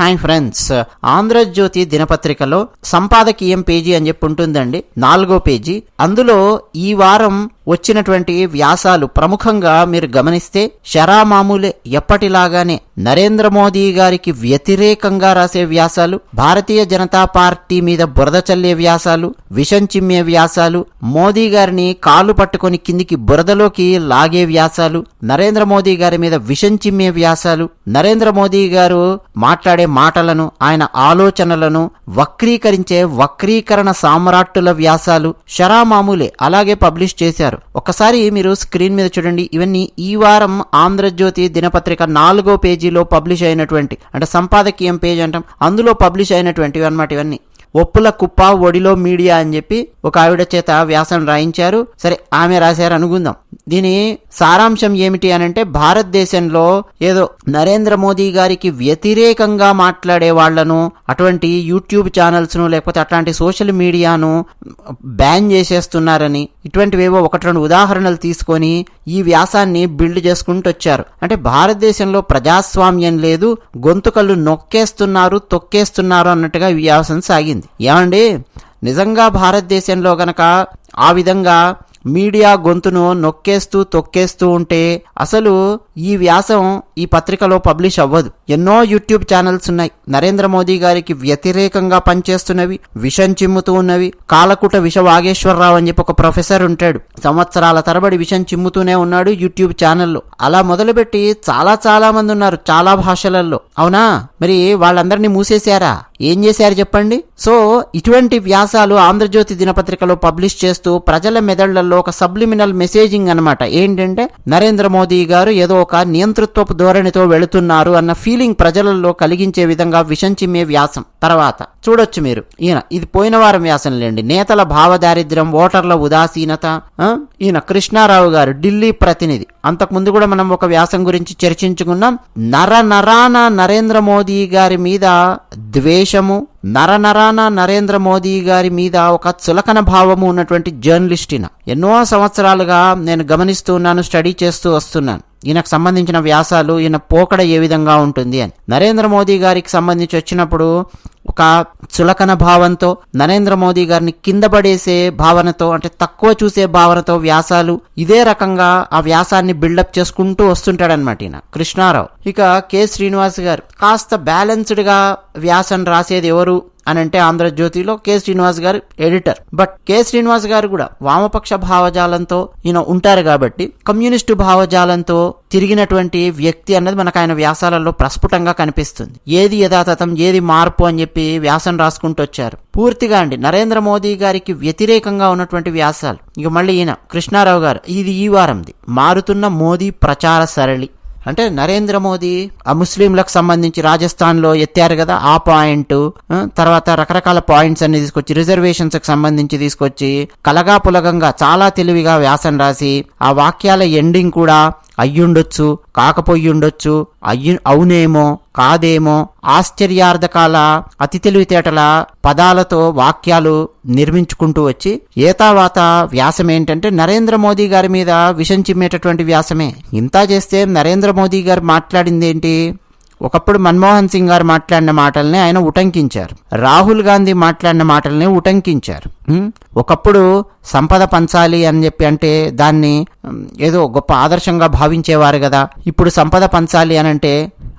Hi friends. Andhra Jyothi దినపత్రికలో సంపాదకీయం page అని చెప్పి ఉంటుందండి. నాలుగో పేజీ. అందులో ఈ వారం వచ్చినటువంటి వ్యాసాలు ప్రముఖంగా మీరు గమనిస్తే షరామామూలే ఎప్పటిలాగానే నరేంద్ర మోదీ గారికి వ్యతిరేకంగా రాసే వ్యాసాలు భారతీయ జనతా పార్టీ మీద బురద చల్లే వ్యాసాలు విషం చిమ్మే వ్యాసాలు మోదీ గారిని కాలు పట్టుకొని కిందికి బురదలోకి లాగే వ్యాసాలు నరేంద్ర మోదీ గారి మీద విషం చిమ్మే వ్యాసాలు నరేంద్ర మోదీ గారు మాట్లాడే మాటలను ఆయన ఆలోచనలను వక్రీకరించే వక్రీకరణ సామ్రాట్టుల వ్యాసాలు షరామామూలే అలాగే పబ్లిష్ చేశారు. ఒకసారి మీరు స్క్రీన్ మీద చూడండి. ఇవన్నీ ఈ వారం ఆంధ్రజ్యోతి దినపత్రిక నాలుగో పేజీలో పబ్లిష్ అయినటువంటి అంటే సంపాదకీయం పేజ్ అంటాం. అందులో పబ్లిష్ అయినటువంటివి అన్నమాట ఇవన్నీ. ఒప్పుల కుప్ప ఒడిలో మీడియా అని చెప్పి ఒక ఆవిడ చేత వ్యాసం రాయించారు. సరే ఆమె రాశారు అనుకుందాం. దీని సారాంశం ఏమిటి అనంటే భారతదేశంలో ఏదో నరేంద్ర మోదీ గారికి వ్యతిరేకంగా మాట్లాడే వాళ్ళను అటువంటి యూట్యూబ్ ఛానల్స్ను లేకపోతే అట్లాంటి సోషల్ మీడియాను బ్యాన్ చేసేస్తున్నారని ఇటువంటివేవో ఒకటి రెండు ఉదాహరణలు తీసుకొని ఈ వ్యాసాన్ని బిల్డ్ చేసుకుంటూ వచ్చారు. అంటే భారతదేశంలో ప్రజాస్వామ్యం లేదు గొంతుకలు నొక్కేస్తున్నారు తొక్కేస్తున్నారు అన్నట్టుగా ఈ వ్యాసం సాగింది. ఏమండి? నిజంగా భారతదేశంలో గనక ఆ విధంగా మీడియా గొంతును నొక్కేస్తూ తొక్కేస్తూ ఉంటే అసలు ఈ వ్యాసం ఈ పత్రికలో పబ్లిష్ అవ్వదు. ఎన్నో యూట్యూబ్ ఛానల్స్ ఉన్నాయి. నరేంద్ర మోదీ గారికి వ్యతిరేకంగా పనిచేస్తున్నవి విషం చిమ్ముతూ ఉన్నవి. కాలకుట విష వాగేశ్వరరావు అని చెప్పి ఒక ప్రొఫెసర్ ఉంటాడు. సంవత్సరాల తరబడి విషం చిమ్ముతూనే ఉన్నాడు యూట్యూబ్ ఛానల్లో. అలా మొదలుపెట్టి చాలా చాలా మంది ఉన్నారు చాలా భాషలలో. అవునా? మరి వాళ్ళందరినీ మూసేశారా? ఏం చేశారు చెప్పండి? సో ఇటువంటి వ్యాసాలు ఆంధ్రజ్యోతి దినపత్రికలో పబ్లిష్ చేస్తూ ప్రజల మెదళ్ళలో ఒక సబ్లిమినల్ మెసేజింగ్ అనమాట ఏంటంటే నరేంద్ర మోదీ గారు ఏదో ఒక నియంతృత్వపు ధోరణితో వెళుతున్నారు అన్న ఫీలింగ్ ప్రజలలో కలిగించే విధంగా విషం చిమ్మే వ్యాసం. తర్వాత చూడొచ్చు మీరు. ఈయన ఇది పోయిన వారం వ్యాసం లేండి. నేతల భావదారిద్ర్యం ఓటర్ల ఉదాసీనత ఈయన కృష్ణారావు గారు ఢిల్లీ ప్రతినిధి. అంతకు ముందు కూడా మనం ఒక వ్యాసం గురించి చర్చించుకున్నాం. నర నరాన నరేంద్ర మోదీ గారి మీద ద్వేషము నర నరాన నరేంద్ర మోదీ గారి మీద ఒక చులకన భావము ఉన్నటువంటి జర్నలిస్టిన. ఎన్నో సంవత్సరాలుగా నేను గమనిస్తూ ఉన్నాను స్టడీ చేస్తూ వస్తున్నాను. ఈయనకు సంబంధించిన వ్యాసాలు ఈయన పోకడ ఏ విధంగా ఉంటుంది అని. నరేంద్ర మోదీ గారికి సంబంధించి వచ్చినప్పుడు ఒక చులకన భావంతో నరేంద్ర మోదీ గారిని కింద పడేసే భావనతో అంటే తక్కువ చూసే భావనతో వ్యాసాలు ఇదే రకంగా ఆ వ్యాసాన్ని బిల్డప్ చేసుకుంటూ వస్తుంటాడనమాట ఈయన. కృష్ణారావు. ఇక కె శ్రీనివాస్ గారు కాస్త బ్యాలెన్స్డ్గా వ్యాసం రాసేది ఎవరు? అని అంటే ఆంధ్రజ్యోతిలో కె శ్రీనివాస్ గారు ఎడిటర్. బట్ కె శ్రీనివాస్ గారు కూడా వామపక్ష భావజాలంతో ఈయన ఉంటారు కాబట్టి కమ్యూనిస్టు భావజాలంతో తిరిగినటువంటి వ్యక్తి అన్నది మనకు ఆయన వ్యాసాలలో ప్రస్ఫుటంగా కనిపిస్తుంది. ఏది యథాతథం ఏది మార్పు అని చెప్పి వ్యాసం రాసుకుంటూ వచ్చారు. పూర్తిగా అండి నరేంద్ర మోదీ గారికి వ్యతిరేకంగా ఉన్నటువంటి వ్యాసాలు. ఇక మళ్ళీ ఈయన కృష్ణారావు గారు ఇది ఈ వారంది. మారుతున్న మోదీ ప్రచార సరళి. అంటే నరేంద్ర మోదీ ఆ ముస్లింలకు సంబంధించి రాజస్థాన్లో ఎత్తారు కదా ఆ పాయింట్ తర్వాత రకరకాల పాయింట్స్ అన్ని తీసుకొచ్చి రిజర్వేషన్స్కి సంబంధించి తీసుకొచ్చి కలగా పులగంగా చాలా తెలివిగా వ్యాసం రాసి ఆ వాక్యాల ఎండింగ్ కూడా అయ్యుండొచ్చు కాకపోయ్యుండొచ్చు అయ్యు అవునేమో కాదేమో ఆశ్చర్యార్థకాల అతి తెలివితేటల పదాలతో వాక్యాలు నిర్మించుకుంటూ వచ్చి ఏతావాత వ్యాసం ఏంటంటే నరేంద్ర మోదీ గారి మీద విషం చిమ్మేటటువంటి వ్యాసమే. ఇంత చేస్తే నరేంద్ర మోదీ గారు మాట్లాడింది ఏంటి ఒకప్పుడు మన్మోహన్ సింగ్ గారు మాట్లాడిన మాటల్ని ఆయన ఉటంకించారు. రాహుల్ గాంధీ మాట్లాడిన మాటల్ని ఉటంకించారు. ఒకప్పుడు సంపద పంచాలి అని చెప్పి అంటే దాన్ని ఏదో గొప్ప ఆదర్శంగా భావించేవారు కదా. ఇప్పుడు సంపద పంచాలి అని అంటే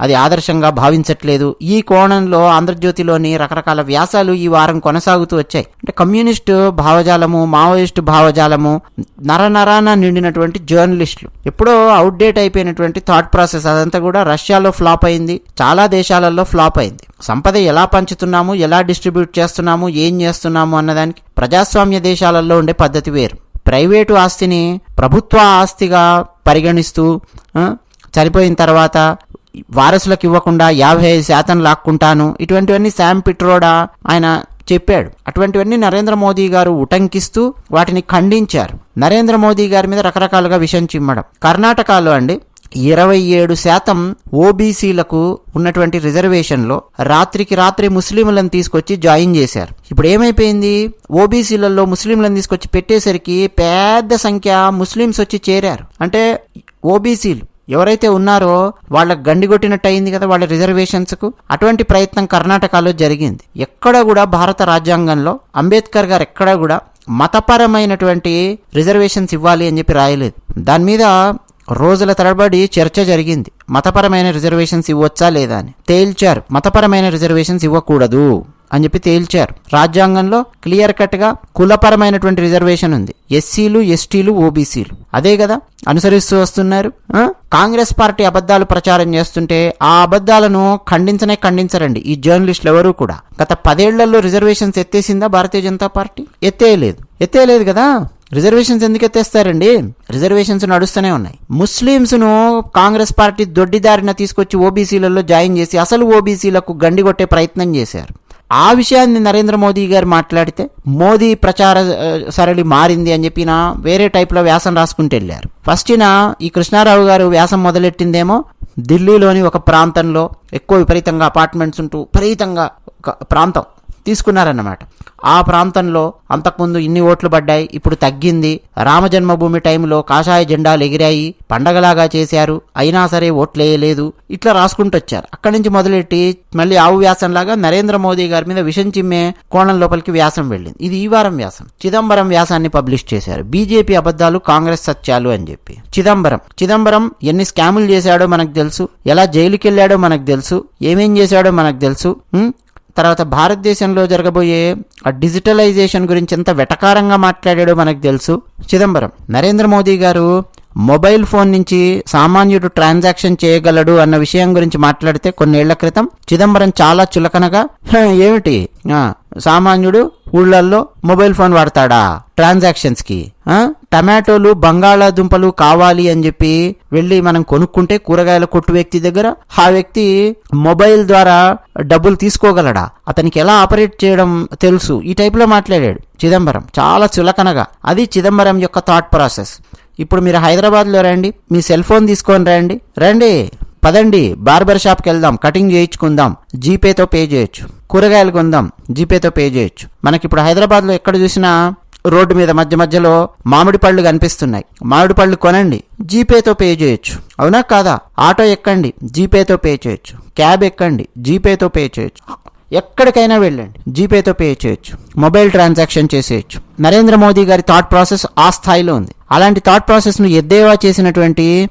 అది ఆదర్శంగా భావించట్లేదు. ఈ కోణంలో ఆంధ్రజ్యోతిలోని రకరకాల వ్యాసాలు ఈ వారం కొనసాగుతూ వచ్చాయి. అంటే కమ్యూనిస్టు భావజాలము మావోయిస్టు భావజాలము నరనరాన నిండినటువంటి జర్నలిస్టులు. ఎప్పుడో అవుట్డేట్ అయిపోయినటువంటి థాట్ ప్రాసెస్ అదంతా కూడా రష్యాలో ఫ్లాప్ అయింది. చాలా దేశాలలో ఫ్లాప్ అయింది. సంపద ఎలా పంచుతున్నాము ఎలా డిస్ట్రిబ్యూట్ చేస్తున్నాము ఏం చేస్తున్నాము అన్నదానికి ప్రజాస్వామ్య దేశాలలో ఉండే పద్ధతి వేరు. ప్రైవేటు ఆస్తిని ప్రభుత్వ ఆస్తిగా పరిగణిస్తూ చనిపోయిన తర్వాత వారసులకు ఇవ్వకుండా యాభై ఐదు శాతం లాక్కుంటాను. ఇటువంటివన్నీ శామ్ పిట్రోడా ఆయన చెప్పాడు. అటువంటివన్నీ నరేంద్ర మోదీ గారు ఉటంకిస్తూ వాటిని ఖండించారు. నరేంద్ర మోదీ గారి మీద రకరకాలుగా విషం చిమ్మడం. కర్ణాటకలో అండి ఇరవై ఏడు శాతం ఓబీసీలకు ఉన్నటువంటి రిజర్వేషన్లో రాత్రికి రాత్రి ముస్లింలను తీసుకొచ్చి జాయిన్ చేశారు. ఇప్పుడు ఏమైపోయింది? ఓబీసీలలో ముస్లింలను తీసుకొచ్చి పెట్టేసరికి పెద్ద సంఖ్య ముస్లిమ్స్ వచ్చి చేరారు. అంటే ఓబీసీలు. ఎవరైతే ఉన్నారో వాళ్ళకి గండిగొట్టినట్టు అయింది కదా వాళ్ళ రిజర్వేషన్స్కు? అటువంటి ప్రయత్నం కర్ణాటకలో జరిగింది. ఎక్కడ కూడా భారత రాజ్యాంగంలో అంబేద్కర్ గారు ఎక్కడ కూడా మతపరమైనటువంటి రిజర్వేషన్స్ ఇవ్వాలి అని చెప్పి రాయలేదు. దాని మీద రోజుల తరబడి చర్చ జరిగింది. మతపరమైన రిజర్వేషన్స్ ఇవ్వచ్చా లేదా అని. తేల్చారు. మతపరమైన రిజర్వేషన్స్ ఇవ్వకూడదు. అని చెప్పి తేల్చారు. రాజ్యాంగంలో క్లియర్ కట్గా కులపరమైనటువంటి రిజర్వేషన్ ఉంది. ఎస్సీలు ఎస్టీలు ఓబీసీలు. అదే కదా? అనుసరిస్తూ వస్తున్నారు. కాంగ్రెస్ పార్టీ అబద్ధాలు ప్రచారం చేస్తుంటే ఆ అబద్ధాలను ఖండించనే ఖండించరండి ఈ జర్నలిస్టులు ఎవరు కూడా. గత పదేళ్ళలో రిజర్వేషన్స్ ఎత్తేసిందా భారతీయ జనతా పార్టీ? ఎత్తేయలేదు. ఎత్తేయలేదు కదా? రిజర్వేషన్స్ ఎందుకు ఎత్తేస్తారండి? రిజర్వేషన్స్ నడుస్తూనే ఉన్నాయి. ముస్లిమ్స్ను కాంగ్రెస్ పార్టీ దొడ్డిదారిన తీసుకొచ్చి ఓబీసీలలో జాయిన్ చేసి అసలు ఓబీసీలకు గండి కొట్టే ప్రయత్నం చేశారు. ఆ విషయాన్ని నరేంద్ర మోదీ గారు మాట్లాడితే మోదీ ప్రచార సరళి మారింది అని చెప్పిన వేరే టైప్లో వ్యాసం రాసుకుంటూ వెళ్ళారు. ఫస్ట్ ఈ కృష్ణారావు గారు వ్యాసం మొదలెట్టిందేమో ఢిల్లీలోని ఒక ప్రాంతంలో ఎక్కువ విపరీతంగా అపార్ట్మెంట్స్ ఉంటూ విపరీతంగా ఒక ప్రాంతం తీసుకున్నారన్నమాట. ఆ ప్రాంతంలో అంతకుముందు ఇన్ని ఓట్లు పడ్డాయి ఇప్పుడు తగ్గింది. రామజన్మభూమి టైంలో కాషాయ జెండాలు ఎగిరాయి పండగలాగా చేశారు. అయినా సరే ఓట్లేయలేదు. ఇట్లా రాసుకుంటూ వచ్చారు. అక్కడి నుంచి మొదలెట్టి మళ్ళీ ఆవు వ్యాసంలాగా నరేంద్ర మోదీ గారి మీద విషం చిమ్మే కోణం లోపలికి వ్యాసం వెళ్ళింది. ఇది ఈ వారం వ్యాసం. చిదంబరం వ్యాసాన్ని పబ్లిష్ చేశారు. బీజేపీ అబద్ధాలు కాంగ్రెస్ సత్యాలు అని చెప్పి. చిదంబరం. చిదంబరం ఎన్ని స్కాములు చేశాడో మనకు తెలుసు. ఎలా జైలుకెళ్ళాడో మనకు తెలుసు. ఏమేం చేశాడో మనకు తెలుసు. తర్వాత భారతదేశంలో జరగబోయే ఆ డిజిటలైజేషన్ గురించి ఎంత వెటకారంగా మాట్లాడాడో మనకు తెలుసు. చిదంబరం నరేంద్ర మోదీ గారు మొబైల్ ఫోన్ నుంచి సామాన్యుడు ట్రాన్సాక్షన్ చేయగలడు అన్న విషయం గురించి మాట్లాడితే కొన్నేళ్ళ క్రితం చిదంబరం చాలా చులకనగా ఏమిటి? సామాన్యుడు ఊళ్ళల్లో మొబైల్ ఫోన్ వాడతాడా? ట్రాన్సాక్షన్స్కి టమాటోలు బంగాళాదుంపలు కావాలి అని చెప్పి వెళ్ళి మనం కొనుక్కుంటే కూరగాయల కొట్టు వ్యక్తి దగ్గర ఆ వ్యక్తి మొబైల్ ద్వారా డబ్బులు తీసుకోగలడా? అతనికి ఎలా ఆపరేట్ చేయడం తెలుసు? ఈ టైప్లో మాట్లాడాడు చిదంబరం చాలా చులకనగా. అది చిదంబరం యొక్క థాట్ ప్రాసెస్. ఇప్పుడు మీరు హైదరాబాద్లో రండి మీ సెల్ ఫోన్ తీసుకొని రండి. రండి పదండి బార్బర్ షాప్కి వెళ్దాం కటింగ్ చేయించుకుందాం జీపేతో పే చేయొచ్చు. కూరగాయలు కొందాం జీపేతో పే చేయొచ్చు. మనకి ఇప్పుడు హైదరాబాద్లో ఎక్కడ చూసినా రోడ్డు మీద మధ్య మధ్యలో మామిడి పళ్ళు కనిపిస్తున్నాయి. మామిడి పళ్ళు కొనండి జీపేతో పే చేయొచ్చు. అవునా కాదా? ఆటో ఎక్కండి జీపేతో పే చేయొచ్చు. క్యాబ్ ఎక్కండి జీపేతో పే చేయొచ్చు. ఎక్కడికైనా వెళ్ళండి. జీపేతో పే చేయొచ్చు. మొబైల్ ట్రాన్సాక్షన్ చేసేయచ్చు. నరేంద్ర మోదీ గారి థాట్ ప్రాసెస్ ఆ స్థాయిలో ఉంది. అలాంటి థాట్ ప్రాసెస్ను ఎద్దేవా చేసినటువంటి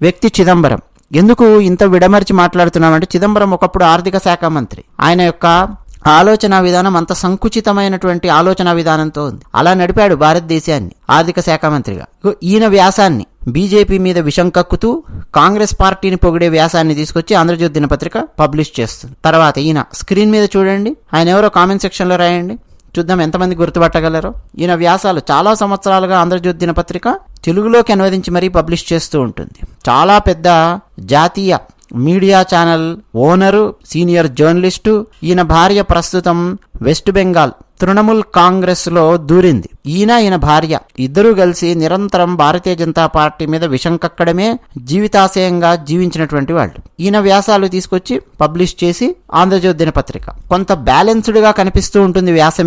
వ్యక్తి చిదంబరం. ఎందుకు ఇంత విడమర్చి మాట్లాడుతున్నామంటే చిదంబరం ఒకప్పుడు ఆర్థిక శాఖ మంత్రి. ఆయన యొక్క ఆలోచన విధానం అంత సంకుచితమైనటువంటి ఆలోచన విధానంతో ఉంది. అలా నడిపాడు భారతదేశాన్ని ఆర్థిక శాఖ మంత్రిగా. ఈయన వ్యాసాన్ని బీజేపీ మీద విషం కక్కుతూ కాంగ్రెస్ పార్టీని పొగిడే వ్యాసాన్ని తీసుకొచ్చి ఆంధ్రజ్యోతి దినపత్రిక పబ్లిష్ చేస్తుంది. తర్వాత ఈయన స్క్రీన్ మీద చూడండి. ఆయన ఎవరో కామెంట్ సెక్షన్లో రాయండి. చూద్దాం ఎంతమంది గుర్తుపట్టగలరో. ఈయన వ్యాసాలు చాలా సంవత్సరాలుగా ఆంధ్రజ్యోతి దినపత్రిక తెలుగులోకి అనువదించి మరీ పబ్లిష్ చేస్తూ ఉంటుంది. చాలా పెద్ద జాతీయ media channel owner senior journalist ఈయన భార్య ప్రస్తుతం వెస్ట్ బెంగాల్ తృణమూల్ కాంగ్రెస్లో దూరింది. ఈయన ఈయన భార్య. ఇద్దరూ కలిసి నిరంతరం భారతీయ జనతా పార్టీ మీద విషం కక్కడమే జీవితాశయంగా జీవించినటువంటి వాళ్ళు. ఈయన వ్యాసాలు తీసుకొచ్చి పబ్లిష్ చేసి ఆంధ్రజ్యోతి దినపత్రిక కొంత బ్యాలెన్స్డ్గా కనిపిస్తూ ఉంటుంది వ్యాసం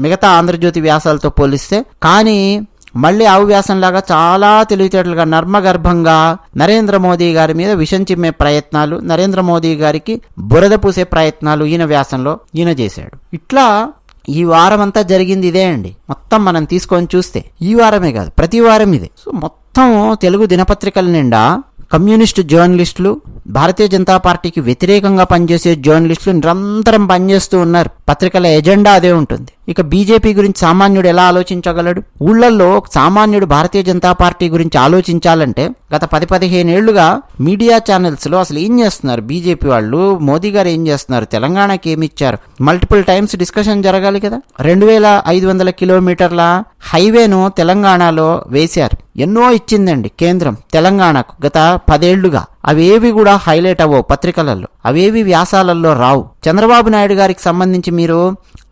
మిగతా ఆంధ్రజ్యోతి వ్యాసాలతో పోలిస్తే. కానీ మళ్ళీ అవ్యాసంలాగా చాలా తెలివితేటలుగా నర్మగర్భంగా నరేంద్ర మోదీ గారి మీద విషం చిమ్మే ప్రయత్నాలు నరేంద్ర మోదీ గారికి బురద పూసే ప్రయత్నాలు ఈయన వ్యాసంలో ఈయన చేశాడు. ఇట్లా ఈ వారం అంతా జరిగింది ఇదే అండి. మొత్తం మనం తీసుకొని చూస్తే ఈ వారమే కాదు ప్రతి వారం ఇదే. సో మొత్తం తెలుగు దినపత్రికల నిండా కమ్యూనిస్టు జర్నలిస్టులు భారతీయ జనతా పార్టీకి వ్యతిరేకంగా పనిచేసే జర్నలిస్టులు నిరంతరం పనిచేస్తూ ఉన్నారు. పత్రికల ఎజెండా అదే ఉంటుంది. ఇక బీజేపీ గురించి సామాన్యుడు ఎలా ఆలోచించగలడు? ఊళ్ళల్లో సామాన్యుడు భారతీయ జనతా పార్టీ గురించి ఆలోచించాలంటే గత పది పదిహేను ఏళ్ళుగా మీడియా ఛానల్స్లో అసలు ఏం చేస్తున్నారు? బీజేపీ వాళ్ళు మోదీ గారు ఏం చేస్తున్నారు? తెలంగాణకి ఏమి ఇచ్చారు? మల్టిపుల్ టైమ్స్ డిస్కషన్ జరగాలి కదా? రెండు వేల ఐదు వందల కిలోమీటర్ల హైవేను తెలంగాణలో వేశారు. ఎన్నో ఇచ్చిందండి కేంద్రం తెలంగాణకు గత పదేళ్ళుగా. అవేవి కూడా హైలైట్ అవ్వవు పత్రికలలో. అవేవి వ్యాసాలలో రావు. చంద్రబాబు నాయుడు గారికి సంబంధించి మీరు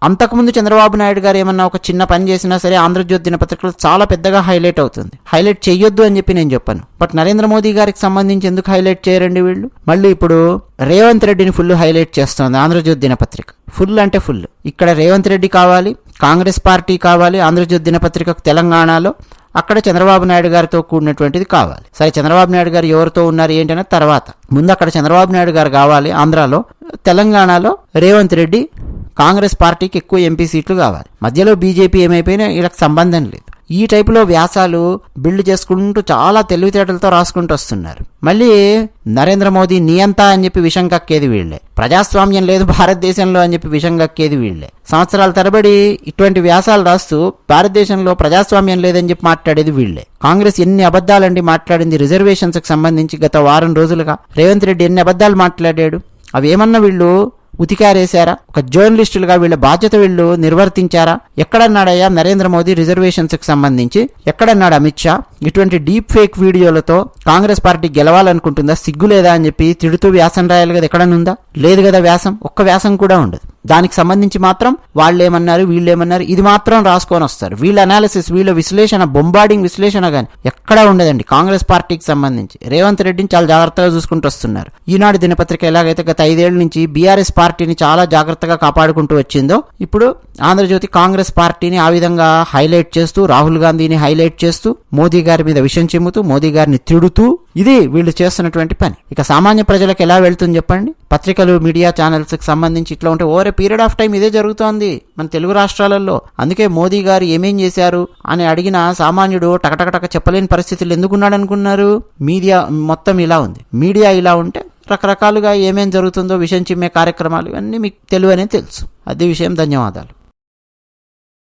అంతకుముందు చంద్రబాబు నాయుడు గారు ఏమన్నా ఒక చిన్న పని చేసినా సరే ఆంధ్రజ్యోతి దినపత్రికలో చాలా పెద్దగా హైలైట్ అవుతుంది. హైలైట్ చేయొద్దు అని చెప్పి నేను చెప్పాను. బట్ నరేంద్ర మోదీ గారికి సంబంధించి ఎందుకు హైలైట్ చేయరండి వీళ్ళు? మళ్ళీ ఇప్పుడు రేవంత్ రెడ్డిని ఫుల్ హైలైట్ చేస్తోంది ఆంధ్రజ్యోతి దినపత్రిక ఫుల్ అంటే ఫుల్. ఇక్కడ రేవంత్ రెడ్డి కావాలి కాంగ్రెస్ పార్టీ కావాలి ఆంధ్రజ్యోతి దినపత్రికకు తెలంగాణలో అక్కడ చంద్రబాబు నాయుడు గారితో కూడినటువంటిది కావాలి. సరే చంద్రబాబు నాయుడు గారు ఎవరితో ఉన్నారు ఏంటనే తర్వాత. ముందు అక్కడ చంద్రబాబు నాయుడు గారు కావాలి ఆంధ్రాలో తెలంగాణలో రేవంత్ రెడ్డి కాంగ్రెస్ పార్టీకి ఎక్కువ ఎంపీ సీట్లు కావాలి. మధ్యలో బీజేపీ ఏమైపోయినా వీళ్ళకి సంబంధం లేదు. ఈ టైపులో వ్యాసాలు బిల్డ్ చేసుకుంటూ చాలా తెలివితేటలతో రాసుకుంటూ వస్తున్నారు. మళ్ళీ నరేంద్ర మోదీ నియంత అని చెప్పి విషం కక్కేది వీళ్ళే ప్రజాస్వామ్యం లేదు భారతదేశంలో అని చెప్పి విషం కక్కేది వీళ్ళే సంవత్సరాల తరబడి ఇటువంటి వ్యాసాలు రాస్తూ భారతదేశంలో ప్రజాస్వామ్యం లేదని చెప్పి మాట్లాడేది వీళ్ళే కాంగ్రెస్ ఎన్ని అబద్దాలండి మాట్లాడింది రిజర్వేషన్స్కి సంబంధించి గత వారం రోజులుగా. రేవంత్ రెడ్డి ఎన్ని అబద్ధాలు మాట్లాడాడు? అవి ఏమన్నా వీళ్ళు ఉతికారేశారా? ఒక జర్నలిస్టులుగా వీళ్ళ బాధ్యత వీళ్ళు నిర్వర్తించారా? ఎక్కడన్నాడయ్యా నరేంద్ర మోదీ రిజర్వేషన్స్కి సంబంధించి? ఎక్కడన్నాడు అమిత్ షా? ఇటువంటి డీప్ ఫేక్ వీడియోలతో కాంగ్రెస్ పార్టీ గెలవాలనుకుంటుందా? సిగ్గు లేదా అని చెప్పి తిడుతూ వ్యాసం రాయాలి కదా ఎక్కడనుందా లేదు కదా వ్యాసం? ఒక్క వ్యాసం కూడా ఉండదు. దానికి సంబంధించి మాత్రం వాళ్ళు ఏమన్నారు వీళ్ళు ఏమన్నారు ఇది మాత్రం రాసుకొని వస్తారు. వీళ్ళ అనాలిసిస్ వీళ్ళ విశ్లేషణ బొంబాడింగ్ విశ్లేషణ కానీ ఎక్కడా ఉండదండి. కాంగ్రెస్ పార్టీకి సంబంధించి. రేవంత్ రెడ్డిని చాలా జాగ్రత్తగా చూసుకుంటూ వస్తున్నారు. ఈనాడు దినపత్రిక ఎలాగైతే గత ఐదేళ్ళ నుంచి బీఆర్ఎస్ పార్టీని చాలా జాగ్రత్తగా కాపాడుకుంటూ వచ్చిందో ఇప్పుడు ఆంధ్రజ్యోతి కాంగ్రెస్ పార్టీని ఆ విధంగా హైలైట్ చేస్తూ రాహుల్ గాంధీని హైలైట్ చేస్తూ మోదీ గారి మీద విషం చిమ్ముతూ మోదీ గారిని తిడుతూ ఇది వీళ్ళు చేస్తున్నటువంటి పని. ఇక సామాన్య ప్రజలకు ఎలా వెళ్తుంది చెప్పండి? పత్రికలు మీడియా ఛానల్స్కి సంబంధించి ఇట్లా ఉంటే ఓవర్ పీరియడ్ ఆఫ్ టైం ఇదే జరుగుతోంది. మన తెలుగు రాష్ట్రాలలో. అందుకే మోదీ గారు ఏమేం చేశారు అని అడిగిన సామాన్యుడు టకటకటక చెప్పలేని పరిస్థితులు ఎందుకున్నాడనుకున్నారు? మీడియా మొత్తం ఇలా ఉంది. మీడియా ఇలా ఉంటే రకరకాలుగా ఏమేం జరుగుతుందో విషయం చిమ్మే కార్యక్రమాలు ఇవన్నీ మీకు తెలివనే తెలుసు. అదే విషయం ధన్యవాదాలు.